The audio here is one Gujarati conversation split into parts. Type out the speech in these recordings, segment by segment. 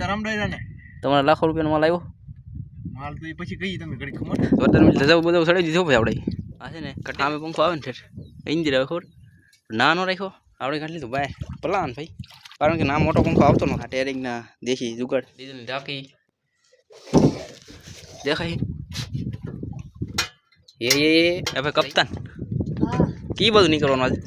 સીતારામ ડાયરા ને. તમારા લાખો રૂપિયાનો માલ આવ્યો? માલ તો એ પછી કહીએ તમે ઘડી ખબર? જોરદાર મિલ ધજાવું બધું સડી દીધો ભાઈ આપણે. આ છે ને કટામે પંખો આવે ને ઠેઠ. ઇન્જિન આવે ખબર? ના નો રાખ્યો. આપણે કાઢી લીધું બાય પલાન ભાઈ. કારણ કે ના મોટો પંખો આવતો નતો ટેરિંગના દેશી જુગાડ. ડીઝલની ઢાંકી. દેખાય. એ એ એ. એ ભાઈ કપ્તાન. કી બધું નીકળવાનું આજે?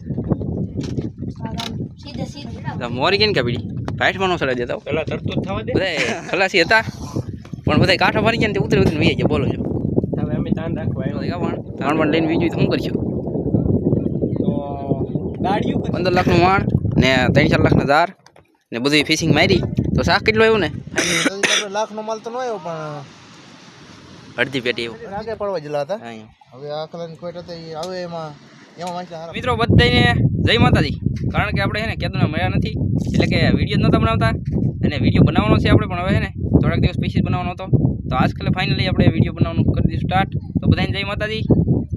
સીધે સીધે. તો મોરી કેમ કે પીડી? ફાઇટમાં નો સડાઈ દેતા પેલા તરતો જ થવા દે. બધા ખલાસી હતા. પણ બધા કાંઠા ફરી ગયા ને ઉતરી ઉતરીને વહી ગયા. બોલો છો હવે અમે તાન રાખવા આવ્યો. ત્રણ પણ લઈને બીજું શું કરશો તો ગાડીઓ પંદર લાખનું વાણ ને ત્રણ ચાર લાખના ધાર ને બધી ફિશિંગ મારી. તો શાક કેટલું આવ્યું ને? લાખનો માલ તો ન આવ્યો પણ અડધી પેટી એવું. રાગે પડવા જેલા હતા. હવે આ કલરની ખોટ હતી હવે એમાં. એમાં મિત્રો બધાને જય માતાજી. કારણ કે આપણે છે ને કેદુને મળ્યા નથી એટલે કે વીડિયો જ નહોતા બનાવતા અને વીડિયો બનાવવાનો છે આપણે પણ હવે છે ને થોડાક દિવસ પછી જ બનાવવાનો હતો. તો આજકાલે ફાઇનલી આપણે વીડિયો બનાવવાનું કરી દઈશું સ્ટાર્ટ તો બધાને જય માતાજી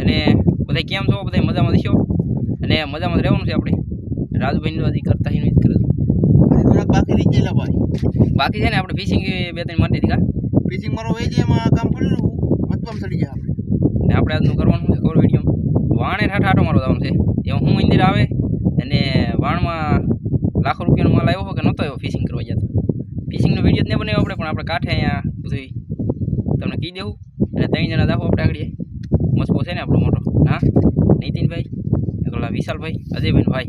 અને બધા કેમ છો? બધા મજામાં દીશો અને મજામાં રહેવાનું છે આપણે. રાજભાઈની કરતા એનું જ કરે થોડાક બાકી રહી ગયેલા ભાઈ. બાકી છે ને આપણે ફિશિંગ બે ત્રણ મારી દીધા. ફિશિંગ મારો હોય છે એમાં કામ પડેલું મતલબ જાય આપણે. ને આપણે આજનું કરવાનું છે ખબર વીડિયો વાણે ઠાઠ આટો મારો જવાનું છે. એમાં હું મંદિર આવે અને વાણમાં લાખો રૂપિયાનો માલ આવ્યો કે નહોતો આવ્યો ફિશિંગ કરવા જતો. ફિશિંગનો વીડિયો જ નહીં બનાવ્યો આપણે પણ આપણે કાંઠે અહીંયા બધું તમને કહી દેવું. અને ત્રણ જણા દાખો આપણે આગળ મસ્કો છે ને આપણો મોટો. હા? નીતિનભાઈ પેલા વિશાલભાઈ અજયભાઈ ભાઈ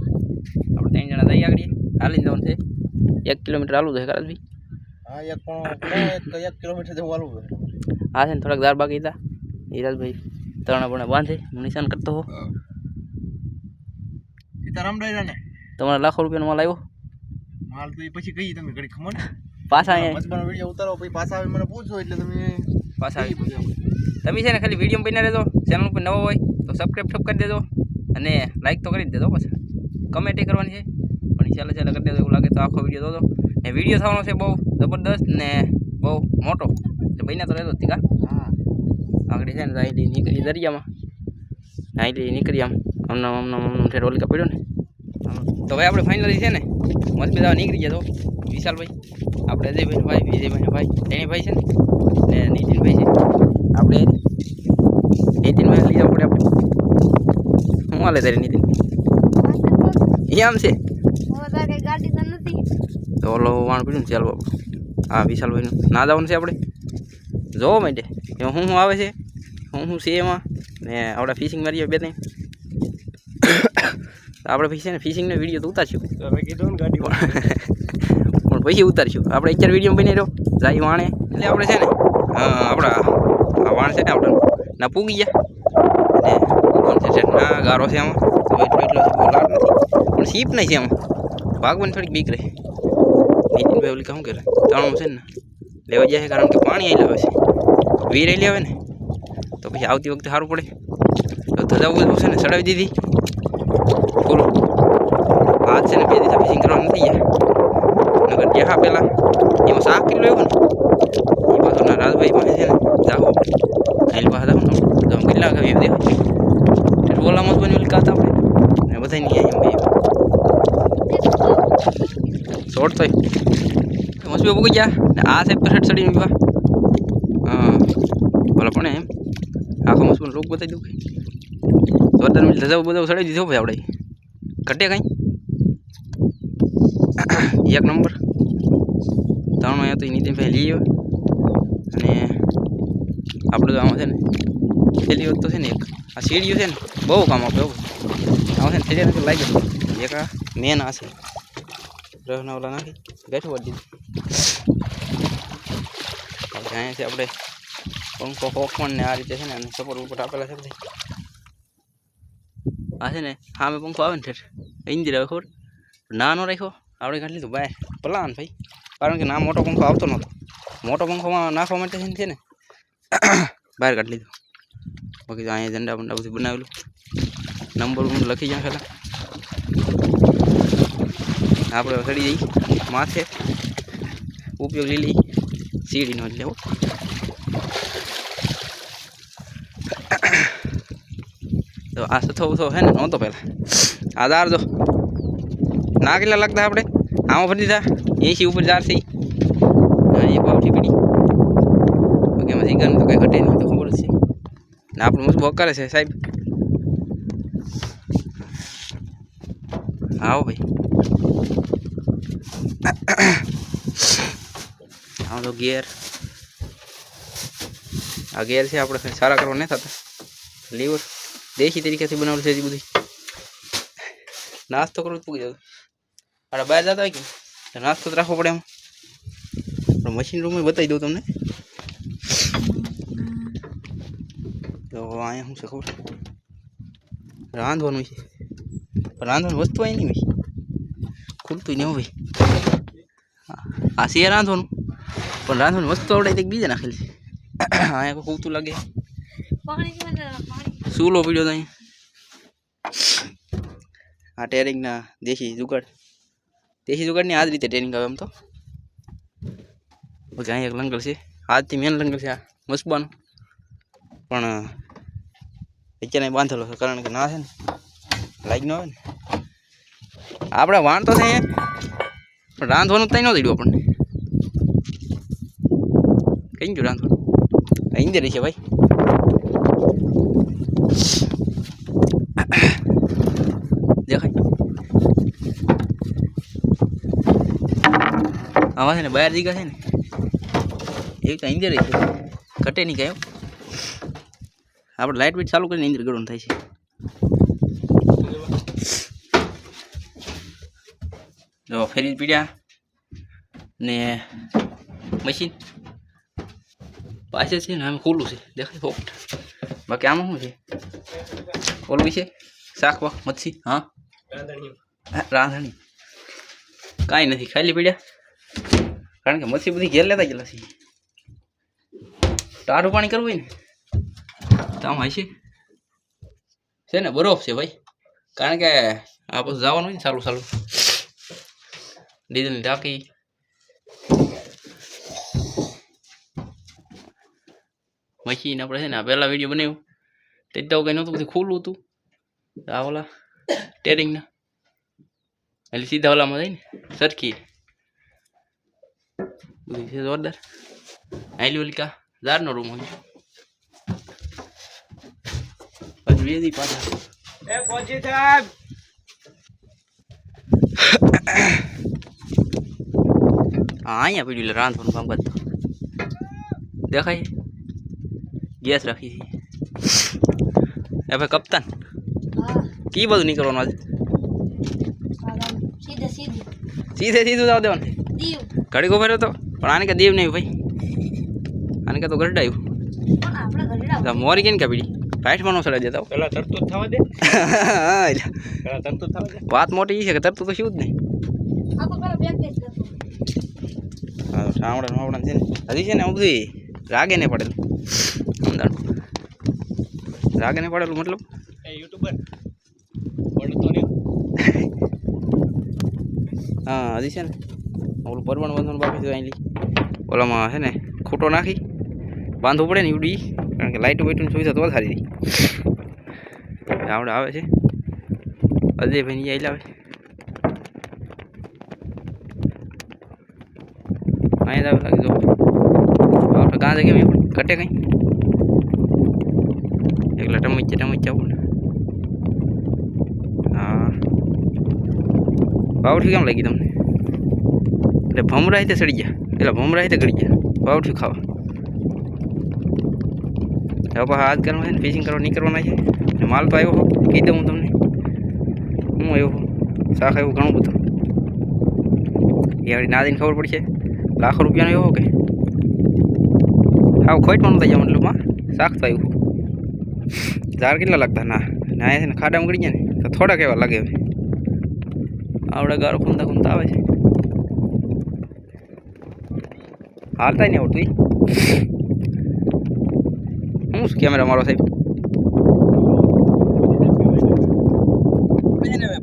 આપણે ત્રણ જણા જઈએ આગળ હાલીને જવાનું છે. એક કિલોમીટર હાલું છે કારાજભાઈ હા એક પણ એક કિલોમીટર જવું હાલવું છે. છે ને થોડાક દાર બાકી હતા. હિરાજભાઈ તરણા પણ બાંધે હું નિશાન કરતો હો. સીતારામ ડાયરા ને તમારા લાખો રૂપિયાનો માલ આવ્યો? માલ તો એ પછી કહીએ તમે ઘડી ખબર? પાછા અહીંયા. મચબાનો વીડિયો ઉતારો પછી પાછા આવે મને પૂછો એટલે તમે પાછા આવી. પછી? તમે છે ને ખાલી વીડિયો બની રહેજો. ચેનલ ઉપર નવો હોય તો સબસ્ક્રાઈબ ઠપ કરી દેજો. અને લાઈક તો કરી દેજો પાછા. કમેન્ટ કરવાની છે. પણ ચાલે ચાલે કરી દેજો. એવું લાગે તો આખો વીડિયો દો ને વીડિયો થવાનો છે બહુ જબરદસ્ત ને બહુ મોટો. એટલે બન્યા તો રહેતો તીકા આગળ છે ને તો અહીંથી નીકળી દરિયામાં. અહીંથી નીકળી આમ. આમનામ આમનામ આમનામ ઠેર ઓલિકા પડ્યો ને. તો ભાઈ આપણે ફાઇનલી છે ને મસ્ત બધા નીકળી ગયા તો. વિશાલભાઈ, આપણે અજયભાઈ ભાઈ વિજયભાઈ, ભાઈ, તેની ભાઈ છે ને ને નીતિનભાઈ છે. આપણે નીતિનભાઈ લઈ જવું પડે આપણે. શું હાલે તારી નીતિન? આમ છે? તો ઓલો વાણ પડ્યું ને ચાલો હા, વિશાલભાઈનું. ના જવાનું છે આપણે. જોવો માટે. એમાં શું શું આવે છે? શું શું છે એમાં? ને આપણે ફિશિંગ મારીએ બે ત્રણ. આપણે ને ફિશિંગનો વીડિયો તો ઉતારશું. તમે કીધું ને ગાડી પણ પછી ઉતારશું. આપણે અત્યારે વીડિયો બની રહ્યો જાય વાણે. એટલે આપણે છે ને હા, આપણા વાણ છે ને આપણે ના પૂગી ગયા. ને છે ના ગારો છે આમાં એટલો એટલો છે બહુ લાડ નથી. પણ સીપ નહીં છે આમાં ભાગવાની થોડીક બીક રહે. નીતિનભાઈ ઓલી શું કરે. તણું છે ને લેવા જાય છે કારણ કે પાણી અહીં લાવે છે. વીર અહીં આવે ને. તો પછી આવતી વખતે સારું પડે. તો ધજાવું બધું છે ને, ચડાવી દીધી. પૂરો. હાથ છે ને, બે દિવસ ફિશિંગ કરવાનું નથી ગયા. નગર ગયા હા પહેલાં. એમાં શાક કેટલું એવું ને? એ પાછું રાજભાઈ પાસે છે ને જાઓ અહીં પાસે જાઓ ને તો આમ કેટલા ખાવી એમ દેખાય? બોલામાં જ બની કાત આપણે. ને બધા નહીં એમ શોર્ટ થઈ. મસ્બી પૂકી ગયા. ને આ સાહેબ પર ચડીને વિવાહ બોલો પણ એમ. આખો મસ્ત રોગ બતાવી દઉં જોરદાર મિલ બધા બધું ચડાવી દીધો ભાઈ આપણે ઘટે કાંઈ? એક નંબર. ત્રણ અહીંયા તો એ ભાઈ લઈ અને આપણે તો આમાં છે ને થેલી તો છે ને એક. આ સીડીઓ છે ને, બહુ કામ આપે બહુ આમાં છે ને સીડીઓ નથી લાગી એક આ મેન આ છે. રસના ઓલા નાખી. બેઠું દીધું. છે આપણે પંખો હોકમણ ને આ રીતે છે ને અને સપોર્ટ ઉપર આપેલા છે બધા. આ છે ને હા મેં પંખો આવે ને ઠેઠ. આવે ખબર? નાનો રાખ્યો. આપણે કાઢી લીધું. બહાર પલાન ભાઈ. કારણ કે ના મોટો પંખો આવતો નહોતો. મોટો પંખોમાં નાખવા માટે છે ને બહાર કાઢી લીધું. બાકી તો અહીંયા ઝંડા બંડા બધું બનાવેલું. નંબર હું લખી જાય પહેલાં આપણે ચડી જઈ માથે. ઉપયોગ લીલી. સીડીનો એટલે હો. તો આ સથો ઉથો હે ને, નહોતો પહેલાં. આ દાર જો. ના કેટલા લાગતા આપણે આમાં ફરી દીધા એસી ઉપર ચાર હા એક વાવથી પીડી. બાકી એમાં તો કંઈ ઘટે નહીં, તો ખબર છે. ને આપણું મસ્ત કરે છે, સાહેબ. આવો ભાઈ. આવો તો ગેર આ ગેર છે આપણે, સારા કરવા નહીં થતા. લીવર. દેશી તરીકેથી બનાવેલું છે બધું. નાસ્તો કરવો પૂકી જતો અરે બહાર જતા હોય કે? નાસ્તો રાખવો પડે એમ. મશીન રૂમ બતાવી દઉં તમને. તો અહીંયા શું છે ખબર? રાંધવાનું છે. રાંધવાનું વસ્તુ અહીં નહીં ભાઈ ખુલતું નહીં ભાઈ આ સિયા રાંધવાનું. પણ રાંધવાની વસ્તુ આવડે એક બીજા નાખેલ છે. અહીંયા ખુલતું લાગે? પાણી સૂલો પીડ્યો તો અહીંયા આ ટેરિંગના દેશી જુગાડ. દેશી જુગાડની આ જ રીતે ટેરિંગ આવે એમ તો. પછી અહીંયા એક લંગર છે. આજથી મેન લંગર છે આ, મસબાનું. પણ અત્યારે બાંધેલો છે કારણ કે ના છે ને. લાગી ન આવે ને. આપણે વાણ તો છે પણ રાંધવાનું ત્યાં ન દઈડું આપણને. કઈ ગયું રાંધવાનું? અહીં છે ભાઈ દેખાય આમાં છે ને બહાર જીગા છે ને એવી તો ઇન્જરી છે ઘટે નહીં કાંઈ આપણે લાઇટ બીટ ચાલુ કરીને ઇન્જરી ગરમ થાય છે. જો ફેરી પીડ્યા ને મશીન પાસે છે ને આમ ખુલ્લું છે. દેખાય ફોક્ટ બાકી આમાં શું છે? ઓલું છે? શાક વાક મચ્છી હા, રાંધણી. કાંઈ નથી. ખાલી પીડ્યા? કારણ કે મચ્છી બધી ઘેર લેતા ગયેલા છે ટાઢું પાણી કરવું હોય ને, તો આમાં હશે છે ને બરોફ છે ભાઈ. કારણ કે આ પછી જવાનું હોય ને સારું સારું ડીઝલની ટાંકી મશીન આપણે છે ને આ પહેલાં વીડિયો બનાવ્યો. તે તો કંઈ નહોતું, બધું ખુલ્લું હતું. આ ઓલા ટેરિંગના. એટલે સીધા ઓલામાં જઈને સરખી બધું છે જોરદાર આયલી ઓલી કા ઝાડનો રૂમ હોય પછી વેદી પાછા હા અહીંયા પીડ્યું રાંધવાનું કામ કરતો દેખાય? ગેસ રાખી છે એ ભાઈ કપ્તાન હા કી બધું નીકળવાનું આજે સીધે સીધી સીધે સીધું જવા દેવાનું દીવ ઘડી ગોભેરો તો પણ આને કે દેવ નહીં ભાઈ. આને કે તો ગરડાયું. મોરી કેમ કે પીડી ફાઇટમાં નો સડાઈ જતા પેલા તરતું જ થવા દે. પેલા તરતું થવા દે. વાત મોટી એ છે કે તરતું તો શું જ નહીં. હા ઠામડા ઠામડા છે ને. હજી છે ને આમ બધું રાગે ને પડેલું. અમદાવાદ રાગે ને પડેલું મતલબ? એ યુટ્યુબર. હા હજી છે ને. ઓલું પરવણ બંધવાનું બાકી છે અહીં ઓલામાં છે ને ખૂટો નાખી, બાંધવું પડે ને એવડી કારણ કે લાઇટો બાઇટોની સુવિધા તો વધારી રહી આવડે આવે છે. અજયભાઈ ની આવી લાવે અહીંયા આવે લાગે જો આપણે કેમ એવું ઘટે કંઈ? એકલા ટમચ્યા ટમચ્યા આવું હા. પાવઠી કેમ લાગી તમને? એટલે ભમરા રીતે સડી ગયા. એટલે ભમરા રીતે ગળી ગયા. થયું ખાવા. હવે હાથ કરવા છે ને ફિશિંગ કરવા નીકળવાના છે. માલ તો આવ્યો હો કીધો હું તમને. હું આવ્યો હો. શાક આવ્યું, ઘણું બધું. એ હવે નાદીને ખબર પડશે. લાખો રૂપિયાનો એવો કે? આવું ખોટમાં નહોતા જવાનું એટલે શાખ તો આવ્યું ઝાડ કેટલા લાગતા? ના ના છે ને ખાડામાં ગળી ગયા ને. તો થોડાક એવા લાગે હવે. આવડે ગારો ખૂંદા ખૂંદા આવે છે. હાલતા નહીં આવડતું. હું શું કેમેરા મારો સાહેબ?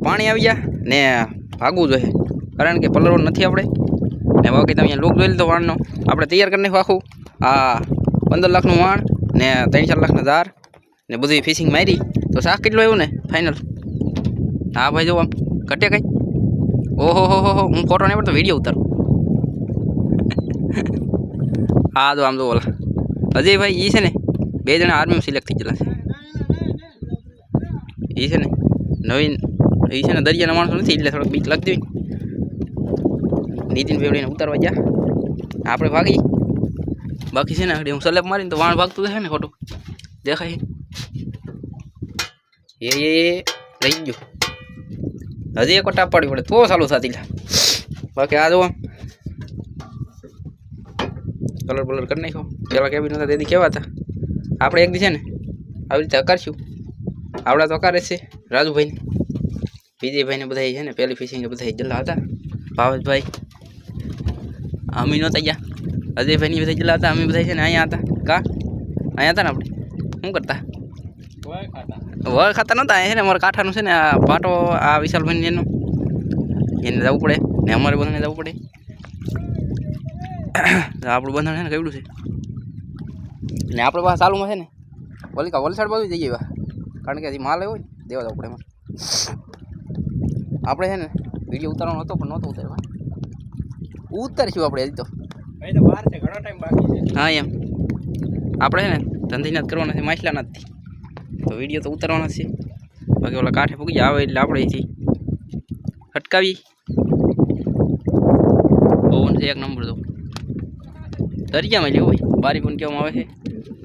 પાણી આવી ગયા. ને ભાગવું જોઈએ. કારણ કે પલરો નથી આપણે. ને બાકી તમે અહીંયા લોક જોઈ લીધો વાણનો આપણે તૈયાર કરી નાખ્યું આખું. આ પંદર લાખનું વાણ ને ત્રણ ચાર લાખના ધાર ને બધી ફિશિંગ મારી. તો શાક કેટલું આવ્યું ને? ફાઇનલ હા ભાઈ જો આમ. ઘટે કંઈ? ઓહો, હો હો હો. હું ફોટો નહીં પડતો વીડિયો ઉતારું. હા, તો આમ તો ઓલા. અજયભાઈ એ છે ને, બે જણા આર્મીમાં સિલેક્ટ થઈ ગયેલા છે. એ છે ને, નવીન એ છે ને દરિયાના માણસો નથી, એટલે થોડોક બીક લાગતી હોય. નીતિન બેવડીને ઉતારવા ગયા. આપણે ભાગી. બાકી છે ને હું સલેપ મારીને તો વાણ ભાગતું થાય ને ખોટું. દેખાય. એ એ રહી ગયું. હજી એક ટાપ પાડવી પડે, તો ચાલુ થતી બાકી આ જો કલર બલર કરી નાખ્યો. પેલા કેવી નહોતા તેથી કેવા હતા? આપણે એક દી છે ને, આવી રીતે અકારશું. આવડા તો અકારે છે રાજુભાઈને વિજયભાઈને બધા છે ને, પહેલી ફિશિંગ બધા જલ્લા હતા. ભાવેશભાઈ. અમી નહોતા ગયા. અજયભાઈની બધા જલ્લા હતા, અમે બધા છે ને અહીંયા હતા. કા? અહીંયા હતા ને આપણે? શું કરતા? વળ ખાતા નહોતા, અહીંયા છે ને, અમારા કાંઠાનું છે ને, આ પાટો, આ વિશાલભાઈ એનું. એને જવું પડે ને અમારે બધાને જવું પડે. આપણું બંધણ છે ને કેવડું છે? ને આપણે પાસે ચાલુમાં છે ને વલિકા વલસાડ બાજુ જઈએ એવા કારણ કે હજી માલ આવ્યો હોય ને દેવા આપણે એમાં આપણે છે ને વીડિયો ઉતારવાનો હતો પણ નહોતો ઉતારવા ઉતારીશું આપણે હજી તો. હા એમ. આપણે છે ને ધંધીના જ કરવાના છે માછલાના જ તો વીડિયો તો ઉતારવાના છે. બાકી ઓલા કાંઠે પૂગી આવે એટલે આપણે અહીંથી અટકાવી પવન છે એક નંબર તો. દરિયામાં લેવો હોય. બારી પણ કહેવામાં આવે છે?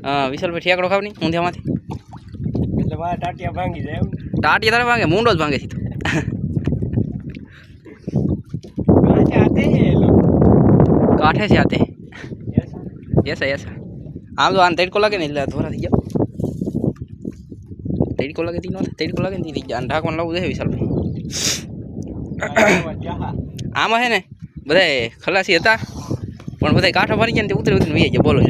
હા વિશાલભાઈ ઠેકડો ખાવ નહીં ઊંધિયામાંથી એટલે મારા ટાટિયા ભાંગી જાય એમ ટાટી તારે ભાંગે? મૂંડો જ ભાંગે છે કાંઠે છે આતે યસ યસ આમ તો આને તડકો લાગે ને એટલે ધોરા થઈ ગયો. તડકો લાગે તી નો તડકો લાગે ને તી આને ઢાંકવાનું લાવવું છે વિશાલભાઈ. આમાં છે ને બધાય ખલાસી હતા. પણ બધા કાંઠો ફરી ગયા ને ઉતરી ઉતરીને વહી ગયા. બોલો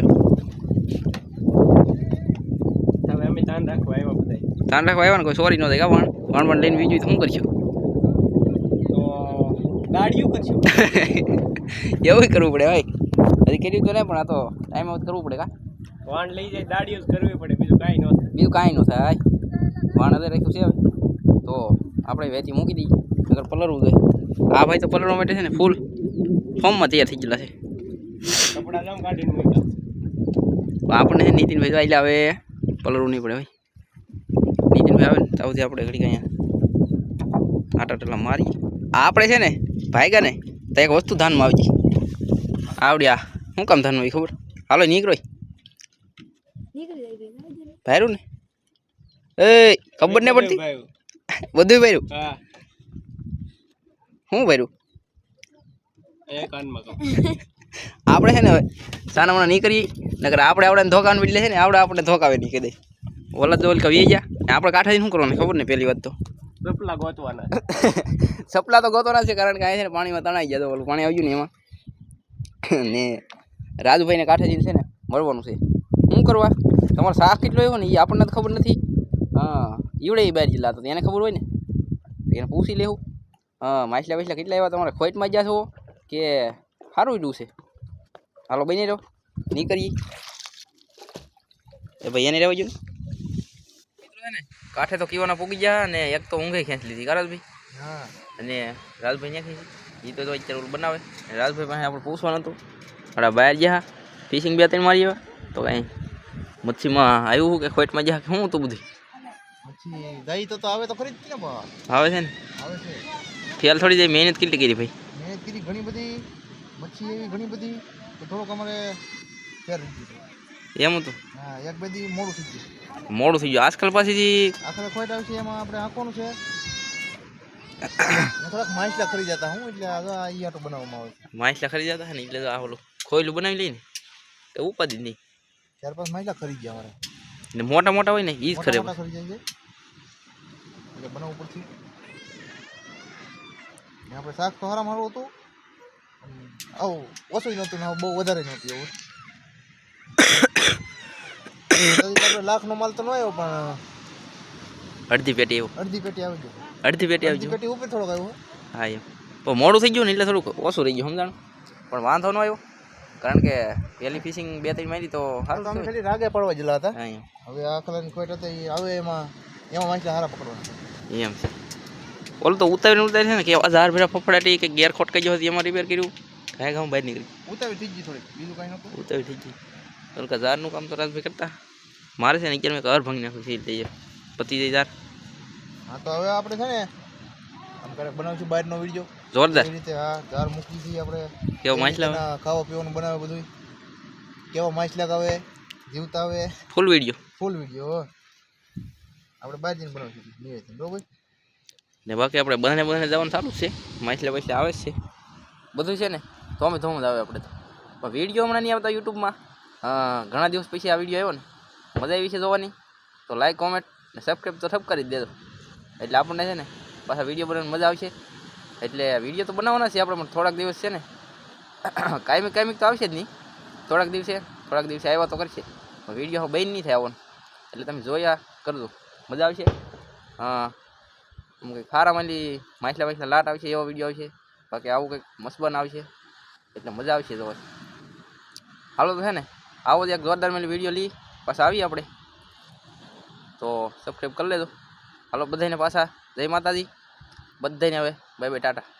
અમે ધ્યાન રાખવા આવ્યા ને કોઈ સોરી ન થાય વણ વણ લઈને બીજું શું કરશું? એવું કરવું પડે ભાઈ. હજી કર્યું તો નહીં પણ આ તો ટાઈમ આવત કરવું પડે કા? વાણ લઈ જાય દાડીઓ જ કરવી પડે બીજું કાંઈ ન થાય. બીજું કાંઈ ન થાય વાણ હજાર રાખ્યું છે હવે. તો આપણે વેચી મૂકી દઈએ. નગર પલરવું જોઈએ. આ ભાઈ તો પલરવા માટે છે ને ફૂલ ફોર્મમાં તૈયાર થઈ ગયેલા છે. કપડા જામ કાઢીને મૂક્યા પણ આપણને છે ને નીતિનભાઈ તો આટલે આવે પલરવું નહીં પડે ભાઈ. નીતિનભાઈ આવે ને તાવથી આપણે ઘડી અહીંયા આટા ટેલા મારી આપણે છે ને ભાગ્યા ને તો એક વસ્તુ ધાનમાં આવી ગઈ આવડી આ શું કામ ધાનમાં આવી ખબર? હાલો નીકળો ભાઈરું ને? એ ખબર નહીં પડતી? બધું ભાઈરું? શું ભાઈરું? કાનમાં આપણે છે ને હવે સાના મણા નહીં કરીએ નકર આપણે આપણે ધોકાવાનું લે છે ને આપણે આપણે ધોકાવે નહીં કહી દે. ઓલા તો ઓલ કવી ગયા. આપણે કાંઠાથી શું કરવાનું ખબર ને પહેલી વાત તો. સપલા ગોતવાના. સપલા તો ગોતવાના છે કારણ કે આ છે ને પાણીમાં તણાઈ ગયા તો ઓલું પાણી આવ્યું ને એમાં. ને રાજુભાઈને કાંઠે જઈને છે ને મળવાનું છે. શું કરવા? તમારો શાક કેટલો આવ્યો ને એ આપણને તો ખબર નથી. હા ઈવડે એ બાર જિલ્લા તો એને ખબર હોય ને? એને પૂછી લેવું. હા માછલા વાછલા કેટલા આવ્યા? તમારે ખોઈટમાં ગયા છો? કે સારું ઈડું છે? હાલો બની રહો. નહીં કરીએ એ ભાઈ એને રહેવા જોઈએ ને. કાંઠે તો કીવાના પૂગી ગયા અને એક તો ઊંઘે ખેંચી લીધી. કારાજભાઈ ભાઈ હા. અને રાજભાઈ ને ખેંચી એ તો અત્યારે ઓલું બનાવે. અને રાજભાઈ પાસે આપણે પૂછવાનું હતું. આપણા બહાર ગયા ફિશિંગ બે ત્રણ મારી આવ્યા તો કાંઈ મચ્છીમાં આવ્યું કે ખોટમાં ગયા કે શું હતું બધું? પછી દહીં તો તો આવે તો ખરી જ ને આવે છે ને? આવે છે. ફેલ થોડી જાય મહેનત કેટલી કરી ભાઈ? મહેનત કરી ઘણી બધી. મચ્છી એવી ઘણી બધી. તો થોડુંક અમારે ફેર રહી ગયું એમ હતું? હા એક બધી મોડું થઈ ગયું. મોડું થઈ ગયું. આજકાલ પાસેથી આખરે ખોટ આવશે એમાં આપણે આંખોનું છે. થોડાક માછલા ખરી જતા હું એટલે આ આટો બનાવવામાં આવે માછલા ખરી જતા ને? એટલે આ ઓલું ખોયલું બનાવી લઈને તો ઉપાધિ નહીં. ચાર પાંચ માછલા ખરી ગયા અમારે ને મોટા મોટા હોય ને એ જ ખરે મોટા ખરી જાય એટલે બનાવવું પડશે. આપણે શાક તો હારા મારું હતું આવું ઓછું નહોતું ને બહુ વધારે નહોતું એવું. લાખનો માલ તો ન આવ્યો પણ અડધી પેટી એવું અડધી પેટી આવી ગયો અડધી પેટી આવી અડધી પેટી ઉપર થોડોક આવ્યો. હા એમ. પણ મોડું થઈ ગયું ને એટલે થોડુંક ઓછું રહી ગયું સમજાણું? પણ વાંધો ન આવ્યો. કારણ કે પહેલી ફિશિંગ બે ત્રણ મારી તો હાલ સારું તો અમે ખાલી રાગે પડવા જેલા હતા. હવે આ કલરની ખોટ હતી ઈ આવે એમાં એમાં માછલા હારા પકડવાના એમ છે. ઓલું તો ઉતારીને ઉતારી છે ને કે હજાર ભેરા ફફડાટી કે ગેર ખોટકાઈ ગયો હતી એમાં રિપેર કર્યું. કાંઈ કામ બહાર નીકળી ઉતાવી થઈ ગઈ થોડીક. બીજું કાંઈ નહોતું? ઉતાવી થઈ ગઈ. ઝાડનું કામ તો રાજભાઈ કરતા. મારે છે ને અત્યારે મેં કવર ભાંગી નાખ્યું છે એટલે એ પતી જાય ઝાડ હા તો હવે આપણે છે ને આમ કરે બનાવશું બહારનો વીડિયો. જોરદાર. રીતે? હા ધાર મૂકી છીએ આપણે. કેવો માછલા ખાવા પીવાનું બનાવે બધું કેવા માછલા આવે જીવતા આવે ફૂલ વીડિયો ફૂલ વીડિયો આપણે બહાર જઈને બનાવશું. નિવેદન બરોબર? ને બાકી આપણે બધાને બધાને જવાનું ચાલુ છે. માછલા પૈસા આવે છે. બધું છે ને? ધોમે ધોમ જ આવે આપણે તો? પણ વીડિયો હમણાં નહીં આવતા યુટ્યુબમાં. ઘણા દિવસ પછી આ વીડિયો આવ્યો ને. મજા આવી છે જોવાની. તો લાઈક કોમેન્ટ ને સબસ્ક્રાઈબ તો ઠપ કરી દેજો. એટલે આપણને છે ને પાછા વીડિયો બનાવવાની મજા આવશે. એટલે વીડિયો તો બનાવવાના છે આપણે, પણ થોડાક દિવસ છે ને કાયમિક કાયમિક તો આવશે જ નહીં. થોડાક દિવસે થોડાક દિવસે આવ્યા તો કરશે. વીડિયો બેન નહીં થાય આવવાનું. એટલે તમે જોયા કરજો. મજા આવશે. હા. કંઈક ખારા માંડી માછલા માછલા લાટ આવશે એવો વીડિયો આવશે. બાકી આવું કંઈક મસ્બન આવશે એટલે મજા આવશે તો હાલો તો છે ને, આવો જ એક જોરદાર મેં વીડિયો લઈ પાછા આવીએ આપણે. તો સબસ્ક્રાઈબ કરી લેજો. હાલો બધાને પાછા, જય માતાજી. બધાને હવે બાય બાય ટાટા.